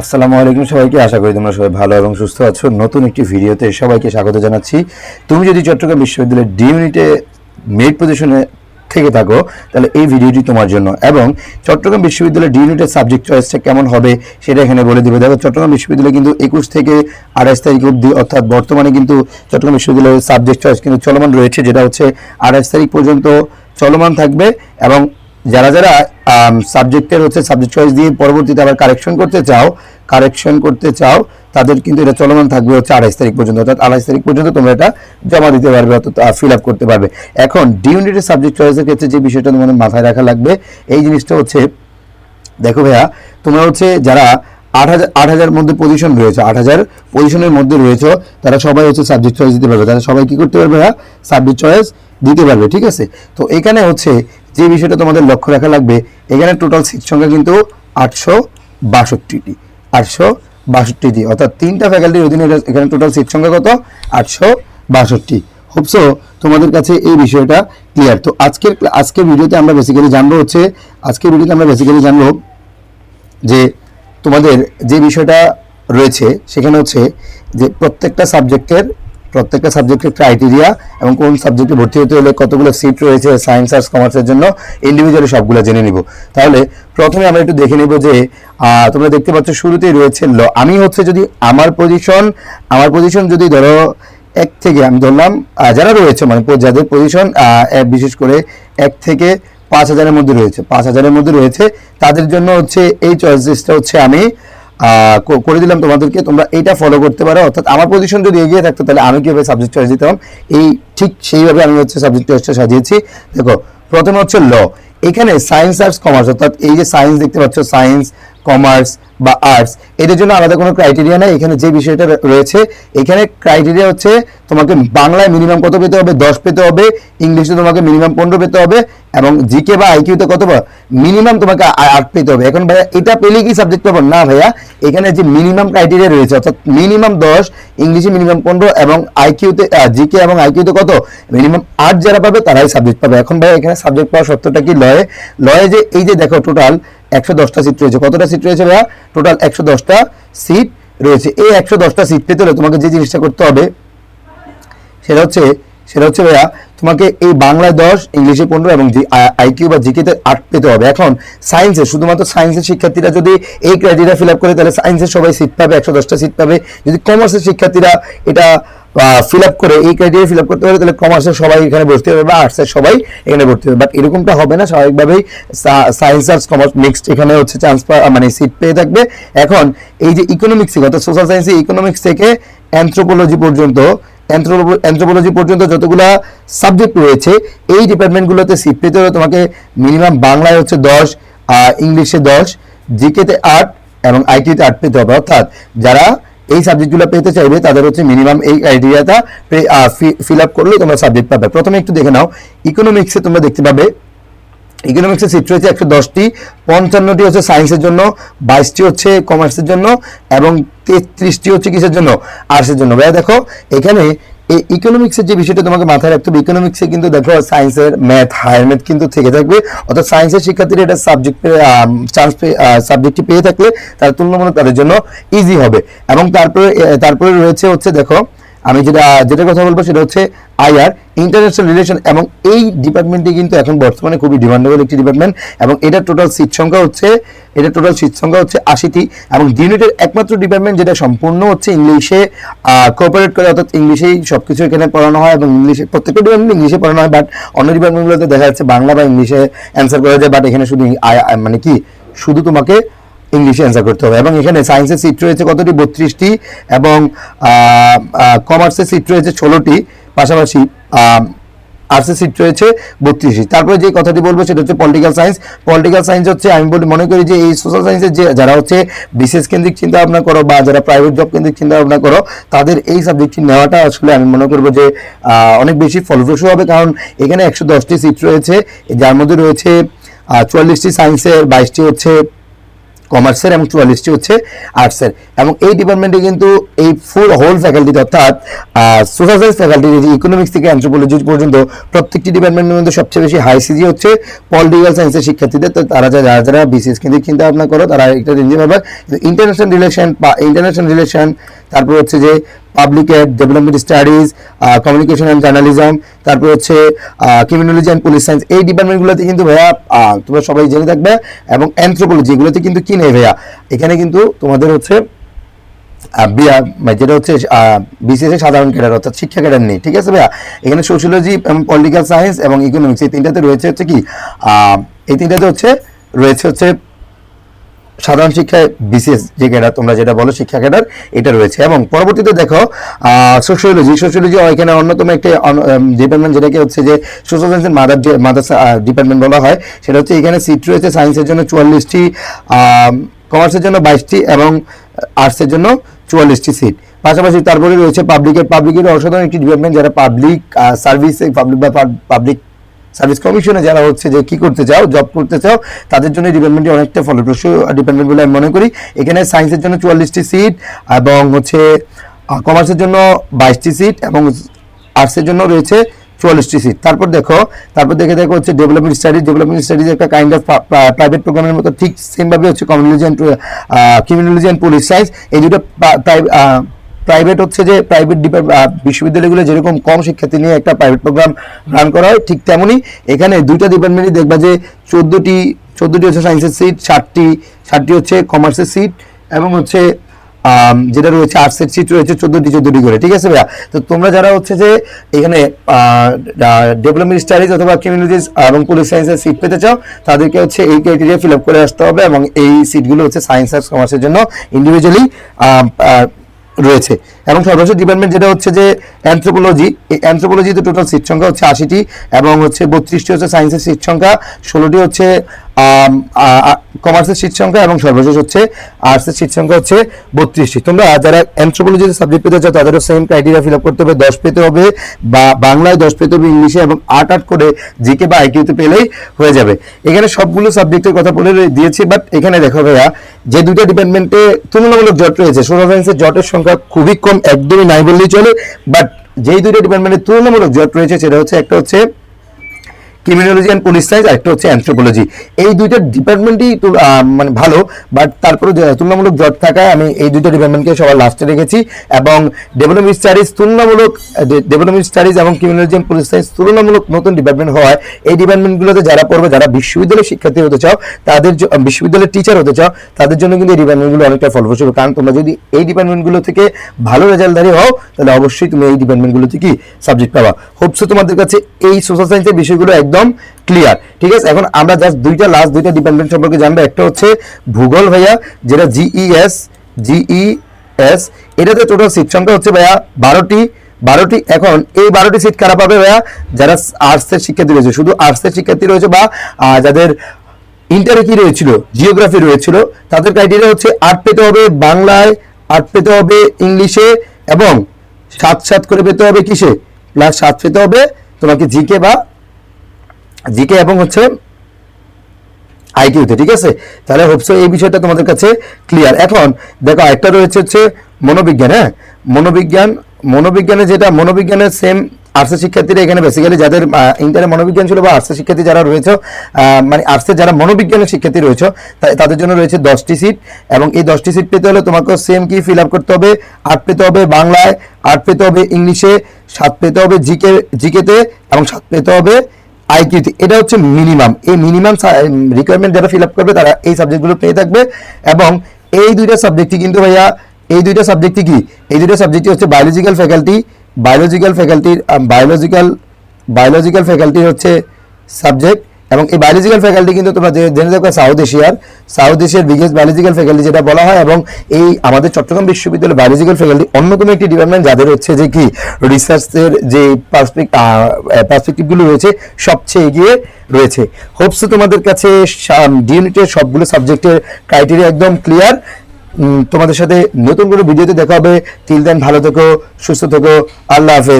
আসসালামু আলাইকুম সবাইকে, আশা করি তোমরা সবাই ভালো এবং সুস্থ আছো। নতুন একটি ভিডিওতে সবাইকে স্বাগত জানাচ্ছি। তুমি যদি চট্টগ্রাম বিশ্ববিদ্যালয়ের ডি ইউনিটে মেড পজিশনে থেকে থাকো, তাহলে এই ভিডিওটি তোমার জন্য। এবং চট্টগ্রাম বিশ্ববিদ্যালয়ের ডি ইউনিটের সাবজেক্ট চয়েসটা কেমন হবে সেটা এখানে বলে দিবে। দেখো, চট্টগ্রাম বিশ্ববিদ্যালয় কিন্তু একুশ থেকে আঠাশ তারিখ অবধি, অর্থাৎ বর্তমানে কিন্তু চট্টগ্রাম বিশ্ববিদ্যালয়ের সাবজেক্ট চয়েস কিন্তু চলমান রয়েছে, যেটা হচ্ছে আঠাশ তারিখ পর্যন্ত চলমান থাকবে এবং যারা যারা সাবজেক্টের হচ্ছে সাবজেক্ট চয়েস দিয়ে পরবর্তীতে আবার কারেকশন করতে চাও কারেকশন করতে চাও, তাদের কিন্তু এটা চলমান থাকবে হচ্ছে আড়াইশ তারিখ পর্যন্ত। অর্থাৎ আড়াইশ তারিখ পর্যন্ত তোমরা এটা জমা দিতে পারবে, অর্থাৎ ফিল আপ করতে পারবে। এখন ডি ইউনিটের সাবজেক্ট চয়েসের ক্ষেত্রে যে বিষয়টা তোমাদের মাথায় রাখা লাগবে, এই জিনিসটা হচ্ছে, দেখো ভাইয়া, তোমরা হচ্ছে যারা আট হাজার আট হাজার মধ্যে পজিশন রয়েছে, আট হাজার পজিশনের মধ্যে রয়েছে, তারা সবাই হচ্ছে সাবজেক্ট চয়েস দিতে পারবে। তারা সবাই কী করতে পারবে ভাইয়া? সাবজেক্ট চয়েস দিতে পারবে, ঠিক আছে? তো এখানে হচ্ছে যে বিষয়টা তোমাদের লক্ষ্য রাখা লাগবে, এখানে টোটাল সিট সংখ্যা কিন্তু আটশো বাষট্টিটি। আটশো বাষট্টিটি, অর্থাৎ তিনটা ফ্যাকাল্টির অধীনে এখানে টোটাল সিট সংখ্যা কত? আটশো বাষট্টি। হোপসো তোমাদের কাছে এই বিষয়টা ক্লিয়ার তো আজকের আজকের ভিডিওতে আমরা বেসিক্যালি জানব হচ্ছে, আজকের ভিডিওতে আমরা বেসিক্যালি জানব যে তোমাদের যে বিষয়টা রয়েছে, সেখানে হচ্ছে যে প্রত্যেকটা সাবজেক্টের প্রত্যেকটা সাবজেক্টের ক্রাইটেরিয়া এবং কোন সাবজেক্টে ভর্তি হতে হলে কতগুলো সিট রয়েছে সায়েন্স আর্টস কমার্সের জন্য ইন্ডিভিজুয়ালি সবগুলো জেনে নিব। তাহলে প্রথমে আমরা একটু দেখে নিব যে তোমরা দেখতে পাচ্ছ শুরুতেই রয়েছে ল আমি হচ্ছে যদি আমার পজিশন আমার পজিশন যদি ধরো এক থেকে আমি ধরলাম যারা রয়েছে মানে যাদের পজিশন বিশেষ করে এক থেকে পাঁচ হাজারের মধ্যে রয়েছে, পাঁচ হাজারের মধ্যে রয়েছে, তাদের জন্য হচ্ছে এই চয়েস হচ্ছে আমি করে দিলাম তোমাদেরকে, তোমরা এটা ফলো করতে পারো। অর্থাৎ আমার পজিশন যদি এগিয়ে থাকতো, তাহলে আমি কীভাবে সাবজেক্ট চয়েস দিতাম? এই ঠিক সেইভাবে আমি হচ্ছে সাবজেক্ট চয়েসটা সাজিয়েছি। দেখো, প্রথমে হচ্ছে ল এখানে সায়েন্স আর্টস কমার্স অর্থাৎ এই যে সায়েন্স দেখতে পাচ্ছ সায়েন্স কমার্স বা আর্টস এদের জন্য আলাদা কোনো ক্রাইটেরিয়া নাই। এখানে যে বিষয়টা রয়েছে, এখানে ক্রাইটেরিয়া হচ্ছে তোমাকে বাংলায় মিনিমাম কত পেতে হবে? দশ পেতে হবে। ইংলিশে তোমাকে মিনিমাম পনেরো পেতে হবে। এবং জিকে বা আইকিউতে কত মিনিমাম তোমাকে আট পেতে হবে। এখন ভাইয়া, এটা পেলে কি সাবজেক্ট পাবো? না ভাইয়া, এখানে যে মিনিমাম ক্রাইটেরিয়া রয়েছে, অর্থাৎ মিনিমাম দশ, ইংলিশে মিনিমাম পনেরো এবং আইকিউতে জিকে এবং আইকিউতে কত? মিনিমাম আট যারা পাবে, তারাই সাবজেক্ট পাবে। এখন ভাইয়া, এখানে সাবজেক্ট পাওয়ার সত্যটা কি লয়ে? লয়ে যে, এই যে দেখো টোটাল একশো দশটা সিট রয়েছে। কতটা সিট রয়েছে ভাইয়া? টোটাল একশো দশটা সিট রয়েছে। এই একশো দশটা সিট পেতে হলে তোমাকে যে জিনিসটা করতে হবে, সেটা হচ্ছে সেটা হচ্ছে ভাইয়া, তোমাকে এই বাংলায় দশ, ইংলিশে পনেরো এবং আইকিউ বা জিকেতে আট পেতে হবে। এখন সায়েন্সে শুধুমাত্র সায়েন্সের শিক্ষার্থীরা যদি এই ক্রাইটেরিয়া ফিল আপ করে, তাহলে সায়েন্সের সবাই সিট পাবে, একশো দশটা সিট পাবে। যদি কমার্সের শিক্ষার্থীরা এটা ফিল আপ করে, এই ক্রাইটেরিয়া ফিল আপ করতে পারে তাহলে কমার্সের সবাই এখানে ভর্তি হবে বা আর্টসের সবাই এখানে ভর্তি হবে। বাট এরকমটা হবে না, স্বাভাবিকভাবেই সায়েন্স আর্টস কমার্স মিক্সড এখানে হচ্ছে চান্স মানে সিট পেয়ে থাকবে। এখন এই যে ইকোনমিক্স থেকে অর্থাৎ সোশ্যাল সায়েন্সে ইকোনমিক্স থেকে অ্যান্থ্রোপোলজি পর্যন্ত অ্যান্থ্রোপোলজি পর্যন্ত যতগুলা সাবজেক্ট রয়েছে, এই ডিপার্টমেন্টগুলোতে সিট পেতে হলে তোমাকে মিনিমাম বাংলায় হচ্ছে দশ ইংলিশে দশ জিকেতে আট এবং আইটিতে আট পেতে হবে। অর্থাৎ যারা এই সাবজেক্টগুলো পেতে চাইবে, তাদের হচ্ছে মিনিমাম এই ক্রাইটেরিয়াটা ফিল আপ করলে তোমরা সাবজেক্ট পাবে। প্রথমে একটু দেখে নাও ইকোনমিক্সে তোমরা দেখতে পাবে। ইকোনমিক্সের সিট রয়েছে একশো দশটি, পঞ্চান্নটি হচ্ছে সায়েন্সের জন্য, বাইশটি হচ্ছে কমার্সের জন্য, এবং তেত্রিশটি হচ্ছে কিসের জন্য? আর্টসের জন্য। ভাইয়া দেখো, এখানে এই ইকোনমিক্সের যে বিষয়টা তোমাকে মাথায় রাখতে হবে ইকোনমিক্সে কিন্তু দেখো সায়েন্সের ম্যাথ হায়ার ম্যাথ কিন্তু থেকে থাকবে। অর্থাৎ সায়েন্সের শিক্ষার্থীরা এটা সাবজেক্ট চান্স সাবজেক্টটি পেয়ে থাকলে তার তুলনামূলক তাদের জন্য ইজি হবে। এবং তারপরে তারপরে রয়েছে হচ্ছে দেখো আমি যেটা যেটা কথা বলব সেটা হচ্ছে আইআর ইন্টারন্যাশনাল রিলেশন এবং এই ডিপার্টমেন্টটি কিন্তু এখন বর্তমানে খুবই ডিমান্ডেবল একটি ডিপার্টমেন্ট এবং এটা টোটাল সিট সংখ্যা হচ্ছে, এটা টোটাল সিট সংখ্যা হচ্ছে আশিটি, এবং ইউনিটের একমাত্র ডিপার্টমেন্ট যেটা সম্পূর্ণ হচ্ছে ইংলিশে কোঅপারেট করে, অর্থাৎ ইংলিশেই সবকিছু এখানে পড়ানো হয়, এবং ইংলিশে, প্রত্যেকটা ডিপার্টমেন্ট ইংলিশে পড়ানো হয় বাট অন্য ডিপার্টমেন্টগুলোতে দেখা যাচ্ছে বাংলা বা ইংলিশে অ্যান্সার করা যায় বাট এখানে শুধু মানে কি, শুধু তোমাকে ইংলিশে অ্যান্সার করতে হবে। এবং এখানে সায়েন্সের সিট রয়েছে কতটি? বত্রিশটি। এবং কমার্সের সিট রয়েছে ষোলোটি। পাশাপাশি আর্টসের সিট রয়েছে বত্রিশটি। তারপরে যে কথাটি বলব সেটা হচ্ছে পলিটিক্যাল সায়েন্স পলিটিক্যাল সায়েন্স হচ্ছে, আমি বলি, মনে করি যে এই সোশ্যাল সায়েন্সের যে, যারা হচ্ছে বিশেষ কেন্দ্রিক চিন্তা ভাবনা করো বা যারা প্রাইভেট জব কেন্দ্রিক চিন্তা ভাবনা করো, তাদের এই সাবজেক্টটি নেওয়াটা আসলে আমি মনে করব যে অনেক বেশি ফলপ্রসূ হবে। কারণ এখানে একশো দশটি সিট রয়েছে। যার মধ্যে রয়েছে চুয়াল্লিশটি সায়েন্সের বাইশটি হচ্ছে কমার্সের এবং চুয়াল্লিশটি হচ্ছে আর্টসের এবং এই ডিপার্টমেন্টে কিন্তু এই ফুল হোল ফ্যাকাল্টি অর্থাৎ সোশ্যাল সায়েন্স ফ্যাকাল্টি ইকোনমিক্স থেকে অ্যান্থ্রোপোলজি পর্যন্ত প্রত্যেকটি ডিপার্টমেন্টের মধ্যে সবচেয়ে বেশি হাই সিজি হচ্ছে পলিটিক্যাল সায়েন্সের শিক্ষার্থীদের। তো তারা যা- যারা যারা বিসিএস কিন্তু চিন্তা ভাবনা করো, তারা একটা রেঞ্জে পাবে ইন্টারন্যাশনাল রিলেশন বা ইন্টারন্যাশনাল রিলেশন তারপর হচ্ছে যে public development studies communication and journalism তারপর হচ্ছে ক্রিমিনোলজি অ্যান্ড পুলিশ সায়েন্স এই ডিপার্টমেন্টগুলোতে কিন্তু ভাইয়া তোমরা সবাই জেনে থাকবে, এবং অ্যান্থ্রোপোলজি এগুলোতে কিন্তু কি নেই ভাইয়া? এখানে কিন্তু তোমাদের হচ্ছে মানে যেটা হচ্ছে বিসিএস সাধারণ ক্যাডার, অর্থাৎ শিক্ষা ক্যাডার নেই, ঠিক আছে ভাইয়া? এখানে সোশিয়োলজি পলিটিক্যাল সায়েন্স এবং ইকোনমিক্স এই তিনটাতে রয়েছে হচ্ছে কি? এই তিনটাতে হচ্ছে, রয়েছে হচ্ছে সাধারণ শিক্ষায় বিশেষ যে ক্যাডার, তোমরা যেটা বলো শিক্ষা ক্যাডার, এটা রয়েছে। এবং পরবর্তীতে দেখো সোশিওলজি সোশিওলজি এখানে অন্যতম একটি ডিপার্টমেন্ট যেটাকে হচ্ছে যে সোশ্যাল সায়েন্সের মাদার মাদার ডিপার্টমেন্ট বলা হয়, সেটা হচ্ছে এখানে সিট রয়েছে সায়েন্সের জন্য চুয়াল্লিশটি কমার্সের জন্য বাইশটি এবং আর্টসের জন্য চুয়াল্লিশটি সিট পাশাপাশি তারপরে রয়েছে পাবলিকের পাবলিকের অসাধারণ একটি ডিপার্টমেন্ট যারা পাবলিক সার্ভিস পাবলিক বা পাবলিক সার্ভিস কমিশনে যারা হচ্ছে যে কি করতে চাও জব করতে চাও, তাদের জন্য ডিপার্টমেন্টটি অনেকটা ফলপ্রসূ ডিপার্টমেন্ট বলে আমি মনে করি। এখানে সায়েন্সের জন্য চুয়াল্লিশটি সিট এবং হচ্ছে কমার্সের জন্য বাইশটি সিট এবং আর্টসের জন্য রয়েছে চুয়াল্লিশটি সিট তারপর দেখো, তারপর দেখে দেখো হচ্ছে ডেভেলপমেন্ট স্টাডিজ ডেভেলপমেন্ট স্টাডিজ একটা কাইন্ড অফ প্রাইভেট প্রোগ্রামের মতো ঠিক সেমভাবে হচ্ছে community and criminology and police science এই দুটো প্রাইভেট হচ্ছে যে প্রাইভেট বিশ্ববিদ্যালয়গুলো যেরকম কম শিক্ষার্থী নিয়ে একটা প্রাইভেট প্রোগ্রাম রান করা হয়, ঠিক তেমনই এখানে দুইটা ডিপার্টমেন্টই দেখবা যে চোদ্দোটি চোদ্দোটি হচ্ছে সায়েন্সের সিট ষাটটি ষাটটি হচ্ছে কমার্সের সিট এবং হচ্ছে যেটা রয়েছে আর্টসের সিট রয়েছে চোদ্দোটি চোদ্দোটি করে, ঠিক আছে ভাইয়া? তো তোমরা যারা হচ্ছে যে এখানে ডেভেলপমেন্ট স্টাডিজ অথবা ক্রিমিনোলজিস এবং পুলিশ সায়েন্সের সিট পেতে চাও, তাদেরকে হচ্ছে এই ক্রাইটেরিয়া ফিল আপ করে আসতে হবে এবং এই সিটগুলো হচ্ছে সায়েন্স আর কমার্সের জন্য ইন্ডিভিজুয়ালি রয়েছে। এবং সর্বশেষ ডিপার্টমেন্ট যেটা হচ্ছে যে অ্যান্থ্রোপোলজি এই অ্যান্থ্রোপোলজিতে টোটাল সিট সংখ্যা হচ্ছে আশিটি এবং হচ্ছে বত্রিশটি হচ্ছে সায়েন্সের সিট সংখ্যা, ষোলোটি হচ্ছে কমার্সের সিট সংখ্যা এবং সর্বশেষ হচ্ছে আর্টসের সিট সংখ্যা হচ্ছে বত্রিশটি তোমরা যারা অ্যান্থ্রোপোলজিতে সাবজেক্ট পেতে চাও, তাদেরও সেম ক্রাইটেরিয়া ফিল আপ করতে হবে। দশ পেতে হবে বা বাংলায় দশ পেতে হবে ইংলিশে এবং আট আট করে জিকে বা আইকিউতে পেলেই হয়ে যাবে। এখানে সবগুলো সাবজেক্টের কথা বলে দিয়েছি বাট এখানে দেখো ভাইয়া, যে দুটো ডিপার্টমেন্টে তুলনামূলক জট রয়েছে। সোশ্যাল সায়েন্সের জটের সংখ্যা খুবই কম, একদমই নাই বললেই চলে বাট যেই দুটো ডিপার্টমেন্টে তুলনামূলক জট রয়েছে, সেটা হচ্ছে, একটা হচ্ছে ক্রিমিনোলজি অ্যান্ড পুলিশ সায়েন্স একটা হচ্ছে অ্যান্থ্রোপোলজি এই দুইটা ডিপার্টমেন্টই মানে ভালো বাট তারপরে তুলনামূলক জট থাকায় আমি এই দুইটা ডিপার্টমেন্টকে সবার লাস্টে রেখেছি, এবং ডেভেলপমেন্ট স্টাডিজ তুলনামূলক ডেভেলপমেন্ট স্টাডিজ এবং ক্রিমিনোলজি অ্যান্ড পুলিশ সায়েন্স তুলনামূলক নতুন ডিপার্টমেন্ট হওয়ায়, এই ডিপার্টমেন্টগুলোতে যারা পড়বে, যারা বিশ্ববিদ্যালয়ের শিক্ষার্থী হতে চাও, তাদের বিশ্ববিদ্যালয়ের টিচার হতে চাও, তাদের জন্য কিন্তু এই ডিপার্টমেন্টগুলো অনেকটা ফলপ্রসূ। কারণ তোমরা যদি এই ডিপার্টমেন্টগুলো থেকে ভালো রেজাল্টধারী হও, তাহলে অবশ্যই তুমি এই ডিপার্টমেন্টগুলো থেকে সাবজেক্ট পাবা হোপসো তোমাদের কাছে এই সোশ্যাল সায়েন্সের বিষয়গুলো একদম ক্লিয়ার ঠিক আছে? এখন আমরা জাস্ট দুইটা লাস্ট দুইটা ডিপার্টমেন্ট সম্পর্কে জানব। একটা হচ্ছে ভূগোল ভাইয়া, যেটা জিইএস জিইএস এটাতে টোটাল সিট সংখ্যা হচ্ছে ভাইয়া বারোটি। বারোটি, এখন এই বারোটি সিট কারা পাবে ভাইয়া? যারা আর্টসের শিক্ষার্থী রয়েছে। শুধু আর্টসের শিক্ষার্থী রয়েছে বা যাদের ইন্টারে কি রয়েছিল জিওগ্রাফি রয়েছিল, তাদের ক্রাইটেরিয়া হচ্ছে আর্ট পেতে হবে বাংলায় আর্ট পেতে হবে ইংলিশে এবং সাত সাত করে পেতে হবে কিসে? প্লাস সাত পেতে হবে তোমাকে জিকে বা জিকে এবং হচ্ছে আইকিউতে ঠিক আছে? তাহলে হোপসো এই বিষয়টা তোমাদের কাছে ক্লিয়ার এখন দেখো একটা রয়েছে হচ্ছে মনোবিজ্ঞান হ্যাঁ? মনোবিজ্ঞান, মনোবিজ্ঞানে যেটা মনোবিজ্ঞানের সেম আর্টসের শিক্ষার্থীরা এখানে বেসিক্যালি যাদের ইন্টারে মনোবিজ্ঞান ছিল বা আর্টসের শিক্ষার্থী যারা রয়েছে মানে আর্টসের যারা মনোবিজ্ঞানের শিক্ষার্থী রয়েছে তাদের জন্য রয়েছে দশটি সিট এবং এই দশটি সিট পেতে হলে তোমাকে সেম কি ফিল আপ করতে হবে। আট পেতে হবে বাংলায়, আট পেতে হবে ইংলিশে, সাত পেতে হবে জিকে জিকেতে এবং সাত পেতে হবে আইকিউতে এটা হচ্ছে মিনিমাম এই মিনিমাম রিকোয়ারমেন্ট যারা ফিল আপ করবে, তারা এই সাবজেক্টগুলো পেয়ে থাকবে। এবং এই দুইটা সাবজেক্টই কিন্তু ভাইয়া, এই দুইটা সাবজেক্টই কি? এই দুইটা সাবজেক্টই হচ্ছে বায়োলজিক্যাল ফ্যাকাল্টি বায়োলজিক্যাল ফ্যাকাল্টির বায়োলজিক্যাল বায়োলজিক্যাল ফ্যাকাল্টির হচ্ছে সাবজেক্ট এবং এই বায়োলজিক্যাল ফ্যাকাল্টি কিন্তু তোমরা জেনে থাকো সাউথ এশিয়ার সাউথ এশিয়ার বিগেস্ট বায়োলজিক্যাল ফ্যাকাল্টি যেটা বলা হয় এবং এই আমাদের চট্টগ্রাম বিশ্ববিদ্যালয় বায়োলজিক্যাল ফ্যাকাল্টি অন্যতম একটি ডিপার্টমেন্ট যাদের হচ্ছে যে কি রিসার্চের যে পার্সপেক্টিভগুলো রয়েছে, সবচেয়ে এগিয়ে রয়েছে। হোপস তোমাদের কাছে ডিউনিটের সবগুলো সাবজেক্টের ক্রাইটেরিয়া একদম ক্লিয়ার তোমাদের সাথে নতুন কোনো ভিডিওতে দেখা হবে। টিল দেন ভালো থেকো, সুস্থ থেকো, আল্লাহ হাফেজ।